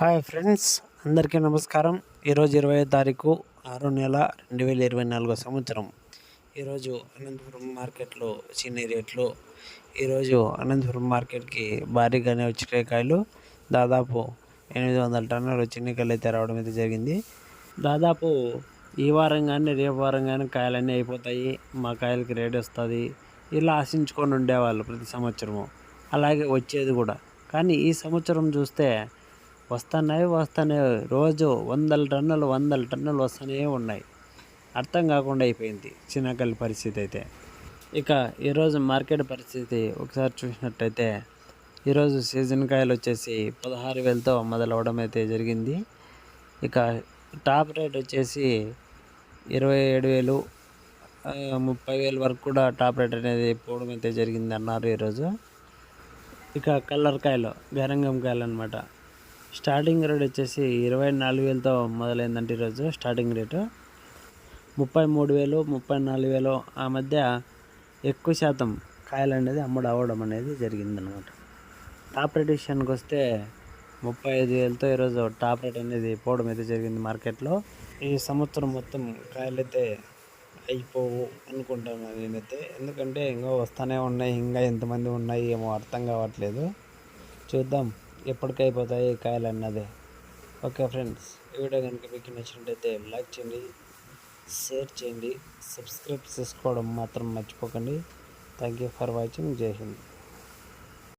Hi friends అందరికీ నమస్కారం. ఈరోజు ఇరవై తారీఖు ఆరో నెల రెండు వేల ఇరవై నాలుగో సంవత్సరం. ఈరోజు అనంతపురం మార్కెట్లో చిన్న రేట్లు. ఈరోజు అనంతపురం మార్కెట్కి భారీగానే వచ్చిన కాయలు. దాదాపు ఎనిమిది వందల టన్నులు చిన్నకాయలు అయితే రావడం అయితే జరిగింది. దాదాపు ఈ వారం కానీ రేపు వారం కానీ కాయలన్నీ అయిపోతాయి. మా కాయలకి రేట్ వస్తుంది. ఇలా ఆశించుకొని ఉండేవాళ్ళు ప్రతి సంవత్సరము. అలాగే వచ్చేది కూడా. కానీ ఈ సంవత్సరం చూస్తే వస్తున్నాయి వస్తున్నాయి. రోజు వందల టన్నులు వందల టన్నులు వస్తూనే ఉన్నాయి. అర్థం కాకుండా అయిపోయింది చిన్నకల్లి పరిస్థితి అయితే. ఇక ఈరోజు మార్కెట్ పరిస్థితి ఒకసారి చూసినట్టయితే ఈరోజు సీజన్ కాయలు వచ్చేసి పదహారు వేలతో మొదలవడం అయితే జరిగింది. ఇక టాప్ రేట్ వచ్చేసి ఇరవై ఏడు వేలు ముప్పై వేలు వరకు కూడా టాప్ రేట్ అనేది పోవడం అయితే జరిగింది అన్నారు ఈరోజు. ఇక కలర్ కాయలు గరంగం కాయలు అనమాట స్టార్టింగ్ రేట్ వచ్చేసి ఇరవై నాలుగు వేలతో మొదలైందంటే ఈరోజు స్టార్టింగ్ రేటు. ముప్పై మూడు వేలు ముప్పై నాలుగు వేలు ఆ మధ్య ఎక్కువ శాతం కాయలు అనేది అమ్ముడు అవ్వడం అనేది జరిగిందనమాట. టాప్ రేట్ విషయానికి వస్తే ముప్పై ఐదు వేలతో ఈరోజు టాప్ రేట్ అనేది పోవడం అయితే జరిగింది మార్కెట్లో. ఈ సంవత్సరం మొత్తం కాయలు అయితే అయిపోవు అనుకుంటాను నేనైతే ఎందుకంటే ఇంకా వస్తూనే ఉన్నాయి ఇంకా ఎంతమంది ఉన్నాయి ఏమో అర్థం కావట్లేదు. చూద్దాం. ఎప్పటికైపోతాయి అయిపోతాయి కాయలు అన్నదే ఓకే ఫ్రెండ్స్ ఈ వీడియో కనుక మీకు నచ్చినట్టయితే లైక్ చేయండి షేర్ చేయండి సబ్స్క్రైబ్ చేసుకోవడం మాత్రం మర్చిపోకండి. Thank you for watching. Jai Hind.